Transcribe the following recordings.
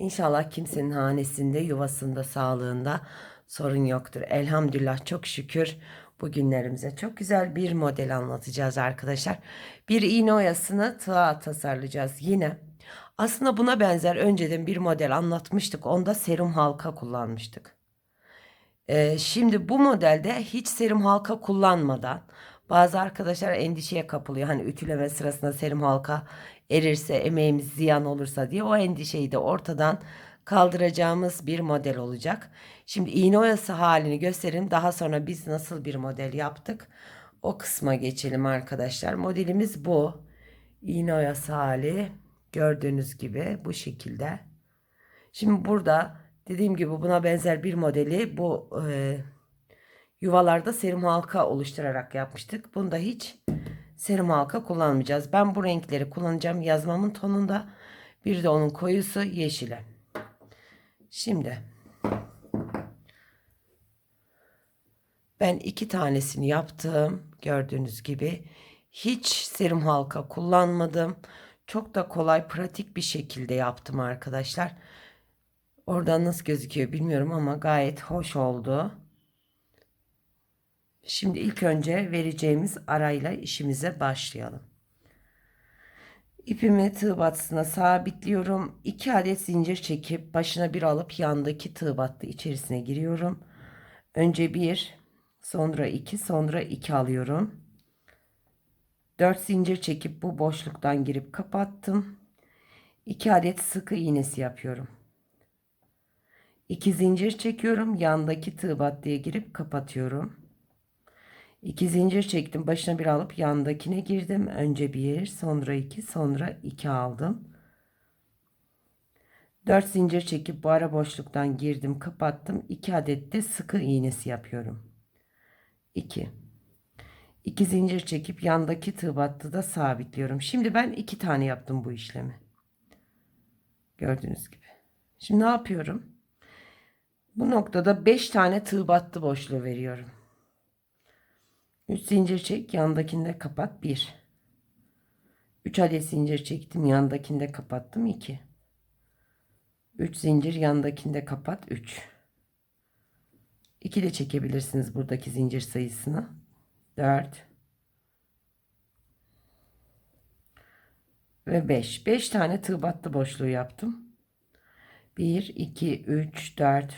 İnşallah kimsenin hanesinde, yuvasında, sağlığında sorun yoktur. Elhamdülillah çok şükür bugünlerimize çok güzel bir model anlatacağız arkadaşlar. Bir iğne oyasını tığa tasarlayacağız yine. Aslında buna benzer önceden bir model anlatmıştık. Onda serum halka kullanmıştık. Ee, şimdi bu modelde hiç serum halka kullanmadan bazı arkadaşlar endişeye kapılıyor. Hani ütüleme sırasında serum halka erirse, emeğimiz ziyan olursa diye o endişeyi de ortadan kaldıracağımız bir model olacak. Şimdi iğne oyası halini gösterelim. Daha sonra biz nasıl bir model yaptık? O kısma geçelim arkadaşlar. Modelimiz bu. İğne oyası hali gördüğünüz gibi bu şekilde. Şimdi burada dediğim gibi buna benzer bir modeli bu e, yuvalarda serum halka oluşturarak yapmıştık. Bunda hiç serum halka kullanmayacağız. Ben bu renkleri kullanacağım yazmamın tonunda. Bir de onun koyusu yeşile. Şimdi ben iki tanesini yaptım. Gördüğünüz gibi hiç serum halka kullanmadım. Çok da kolay pratik bir şekilde yaptım arkadaşlar. Oradan nasıl gözüküyor bilmiyorum ama gayet hoş oldu. Şimdi ilk önce vereceğimiz arayla işimize başlayalım. İpimi tığ battısına sabitliyorum. 2 adet zincir çekip başına bir alıp yandaki tığ battı içerisine giriyorum. Önce bir, sonra iki, sonra iki alıyorum. 4 zincir çekip bu boşluktan girip kapattım. 2 adet sıkı iğnesi yapıyorum. 2 zincir çekiyorum. Yandaki tığ battıya girip kapatıyorum. 2 zincir çektim. Başına bir alıp yandakine girdim. Önce bir, sonra iki, sonra iki aldım. 4 zincir çekip bu ara boşluktan girdim, kapattım. 2 adet de sıkı iğnesi yapıyorum. 2 2 zincir çekip yandaki tığ battıda sabitliyorum. Şimdi ben 2 tane yaptım bu işlemi. Gördüğünüz gibi. Şimdi ne yapıyorum? Bu noktada 5 tane tığ battı boşluğu veriyorum. 3 zincir çek yandakinde kapat. 1 3 adet zincir çektim yandakinde kapattım. 2 3 zincir yandakinde kapat. 3 2 de çekebilirsiniz buradaki zincir sayısını. 4 ve 5 5 tane tığ battı boşluğu yaptım. 1 2 3 4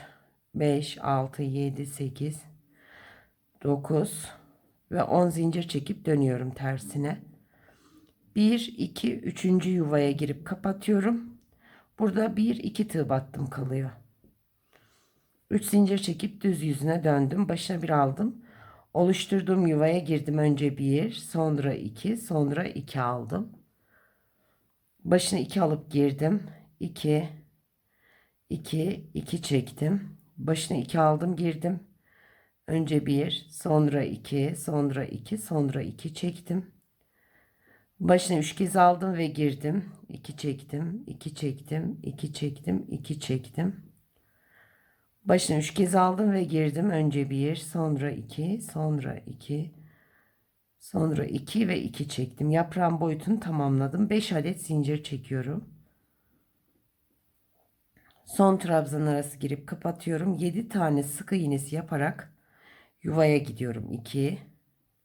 5 6 7 8 9 ve 10 zincir çekip dönüyorum tersine. 1 2 3. yuvaya girip kapatıyorum. Burada 1 2 tığ battım kalıyor. 3 zincir çekip düz yüzüne döndüm. Başına bir aldım. Oluşturduğum yuvaya girdim. Önce 1, sonra 2, sonra 2 aldım. Başına 2 alıp girdim. 2 2 2 çektim. Başına 2 aldım, girdim. Önce bir, sonra iki, sonra iki, sonra iki çektim. Başına üç kez aldım ve girdim. İki çektim, iki çektim, iki çektim, iki çektim. Başına üç kez aldım ve girdim. Önce bir, sonra iki, sonra iki, sonra iki ve iki çektim. Yaprağın boyutunu tamamladım. Beş adet zincir çekiyorum. Son trabzan arası girip kapatıyorum. Yedi tane sık iğnesi yaparak Yuvaya gidiyorum. 2,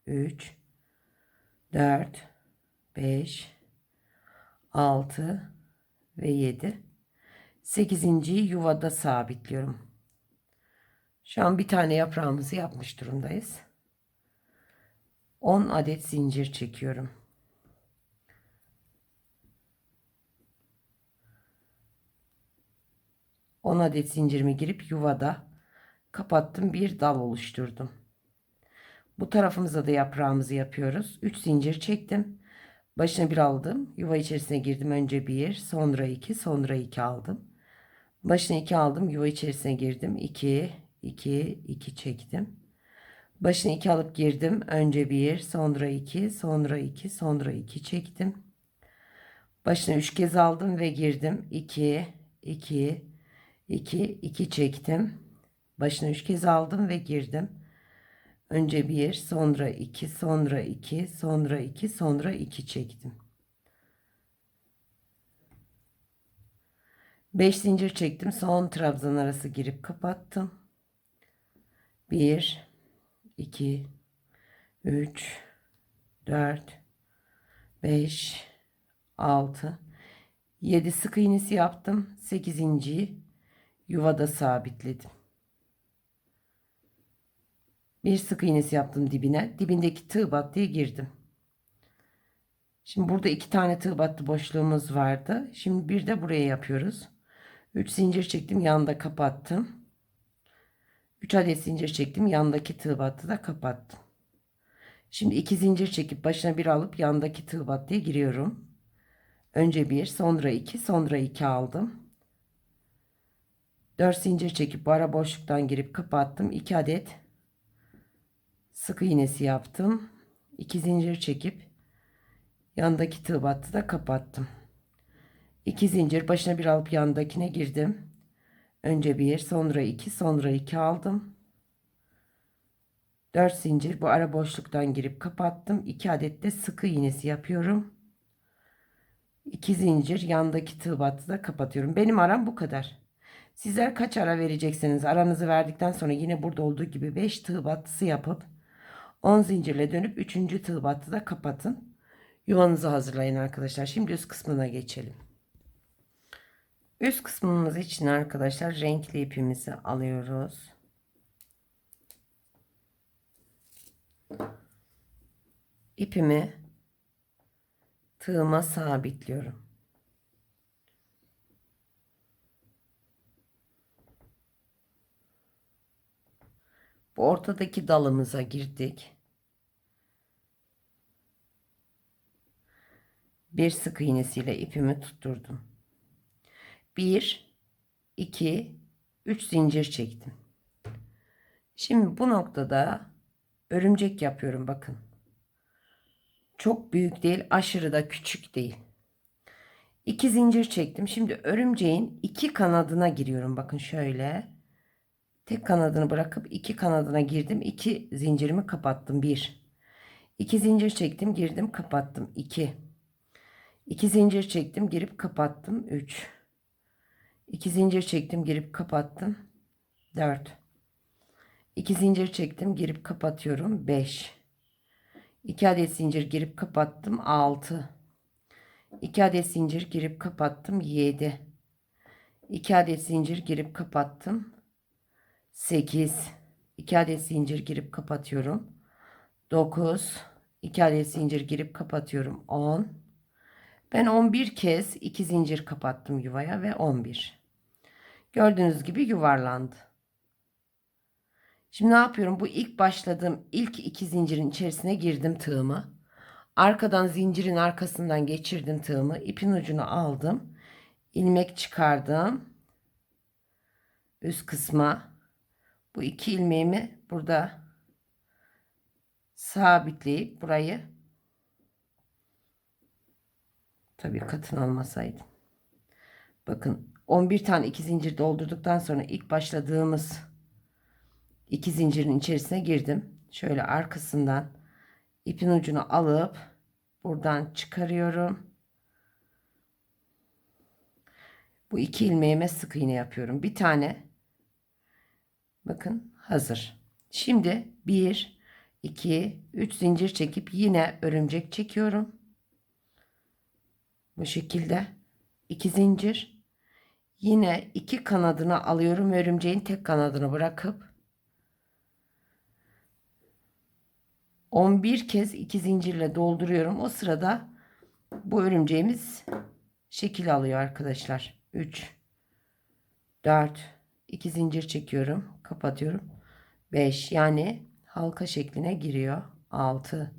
3, 4, 5, 6 ve 7. 8. yuvada sabitliyorum. Şu an bir tane yaprağımızı yapmış durumdayız. 10 adet zincir çekiyorum. On adet zincirimi girip yuvada kapattım bir dal oluşturdum. Bu tarafımıza da yaprağımızı yapıyoruz. 3 zincir çektim. Başına bir aldım. Yuva içerisine girdim. Önce bir, sonra iki, sonra iki aldım. Başına 2 aldım. Yuva içerisine girdim. 2, 2, 2 çektim. Başına 2 alıp girdim. Önce 1, sonra 2, sonra 2, sonra 2 çektim. Başına 3 kez aldım ve girdim. 2, 2, 2, 2 çektim. Başına 3 kez aldım ve girdim. Önce 1, sonra 2, sonra 2, sonra 2, sonra 2 çektim. 5 zincir çektim. Son trabzan arası girip kapattım. 1 2 3 4 5 6 7 sık iğnesi yaptım. 8. yuvada sabitledim. Bir sık iğnesi yaptım dibine. Dibindeki tığ battıya girdim. Şimdi burada iki tane tığ battı boşluğumuz vardı. Şimdi bir de buraya yapıyoruz. 3 zincir çektim yanında kapattım. 3 adet zincir çektim yandaki tığ battı da kapattım. Şimdi 2 zincir çekip başına bir alıp yandaki tığ battıya giriyorum. Önce 1 sonra 2 sonra 2 aldım. 4 zincir çekip bu ara boşluktan girip kapattım. 2 adet sık iğnesi yaptım. 2 zincir çekip yandaki tığ battı da kapattım. 2 zincir başına bir alıp yandakine girdim. Önce bir, sonra iki, sonra iki aldım. 4 zincir bu ara boşluktan girip kapattım. 2 adet de sıkı iğnesi yapıyorum. 2 zincir yandaki tığ battı da kapatıyorum. Benim aram bu kadar. Sizler kaç ara vereceksiniz? Aranızı verdikten sonra yine burada olduğu gibi 5 tığ battısı yapıp 10 zincirle dönüp 3. tığ battı da kapatın. Yuvanızı hazırlayın arkadaşlar. Şimdi üst kısmına geçelim. Üst kısmımız için arkadaşlar renkli ipimizi alıyoruz. İpimi tığıma sabitliyorum. Bu ortadaki dalımıza girdik. Bir sık iğnesiyle ipimi tutturdum. 1 2 3 zincir çektim. Şimdi bu noktada örümcek yapıyorum bakın. Çok büyük değil, aşırı da küçük değil. 2 zincir çektim. Şimdi örümceğin iki kanadına giriyorum. Bakın şöyle. Tek kanadını bırakıp iki kanadına girdim. 2 zincirimi kapattım. 1 2 zincir çektim, girdim, kapattım. 2 2 zincir çektim, girip kapattım. 3 2 zincir çektim girip kapattım. 4 2 zincir çektim girip kapatıyorum. 5 2 adet zincir girip kapattım. 6 2 adet zincir girip kapattım. 7 2 adet zincir girip kapattım 8 2 adet zincir girip kapatıyorum 9 2 adet zincir girip kapatıyorum 10 ben 11 kez 2 zincir kapattım yuvaya ve 11 Gördüğünüz gibi yuvarlandı. Şimdi ne yapıyorum? Bu ilk başladığım ilk iki zincirin içerisine girdim tığımı. Arkadan zincirin arkasından geçirdim tığımı. ipin ucunu aldım. ilmek çıkardım. Üst kısma bu iki ilmeğimi burada sabitleyip burayı tabii katın almasaydım. Bakın 11 tane iki zincir doldurduktan sonra ilk başladığımız iki zincirin içerisine girdim. Şöyle arkasından ipin ucunu alıp buradan çıkarıyorum. Bu iki ilmeğime sık iğne yapıyorum. Bir tane bakın hazır. Şimdi 1 2 3 zincir çekip yine örümcek çekiyorum. Bu şekilde 2 zincir Yine iki kanadını alıyorum. Örümceğin tek kanadını bırakıp 11 kez iki zincirle dolduruyorum. O sırada bu örümceğimiz şekil alıyor arkadaşlar. 3 4 2 zincir çekiyorum. Kapatıyorum. 5 yani halka şekline giriyor. 6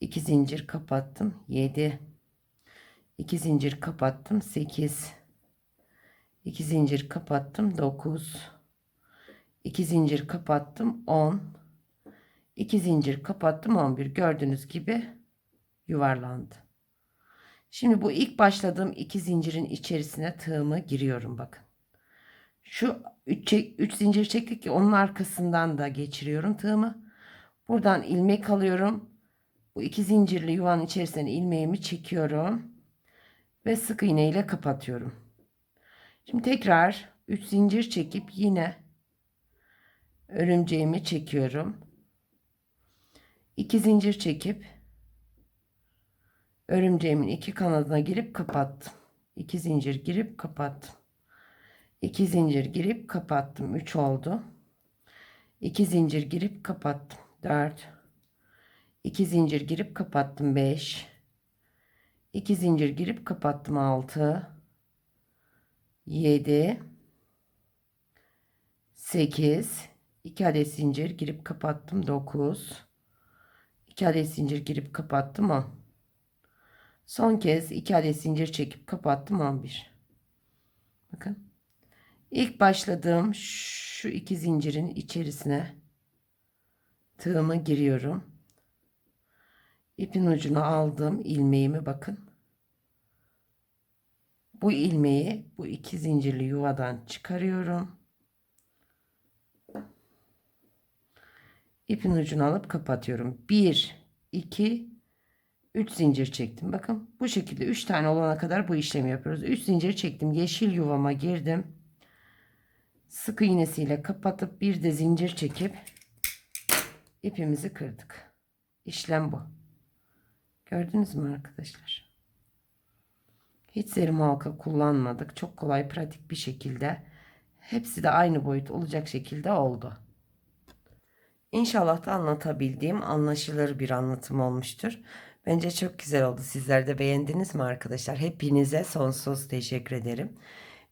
2 zincir kapattım. 7 2 zincir kapattım. 8 2 zincir kapattım 9 2 zincir kapattım 10 2 zincir kapattım 11 gördüğünüz gibi yuvarlandı. Şimdi bu ilk başladığım iki zincirin içerisine tığımı giriyorum bakın. Şu 3 3 zincir çektik ki onun arkasından da geçiriyorum tığımı. Buradan ilmek alıyorum. Bu iki zincirli yuvanın içerisine ilmeğimi çekiyorum ve sık iğne ile kapatıyorum. Şimdi tekrar 3 zincir çekip yine örümceğimi çekiyorum. 2 zincir çekip örümceğimin iki kanadına girip kapattım. 2 zincir girip kapattım. 2 zincir girip kapattım. 3 oldu. 2 zincir girip kapattım. 4 2 zincir girip kapattım. 5 2 zincir girip kapattım. 6 7 8 2 adet zincir girip kapattım. 9 2 adet zincir girip kapattım. 10 Son kez 2 adet zincir çekip kapattım 11. Bakın. İlk başladığım şu iki zincirin içerisine tığımı giriyorum. İpin ucunu aldım ilmeğimi bakın. Bu ilmeği bu iki zincirli yuvadan çıkarıyorum. İpin ucunu alıp kapatıyorum. 1 2 3 zincir çektim. Bakın bu şekilde 3 tane olana kadar bu işlemi yapıyoruz. 3 zincir çektim. Yeşil yuvama girdim. Sık iğnesiyle kapatıp bir de zincir çekip ipimizi kırdık. İşlem bu. Gördünüz mü arkadaşlar? Hiç serim halka kullanmadık. Çok kolay pratik bir şekilde hepsi de aynı boyut olacak şekilde oldu. İnşallah da anlatabildiğim anlaşılır bir anlatım olmuştur. Bence çok güzel oldu. Sizler de beğendiniz mi arkadaşlar? Hepinize sonsuz teşekkür ederim.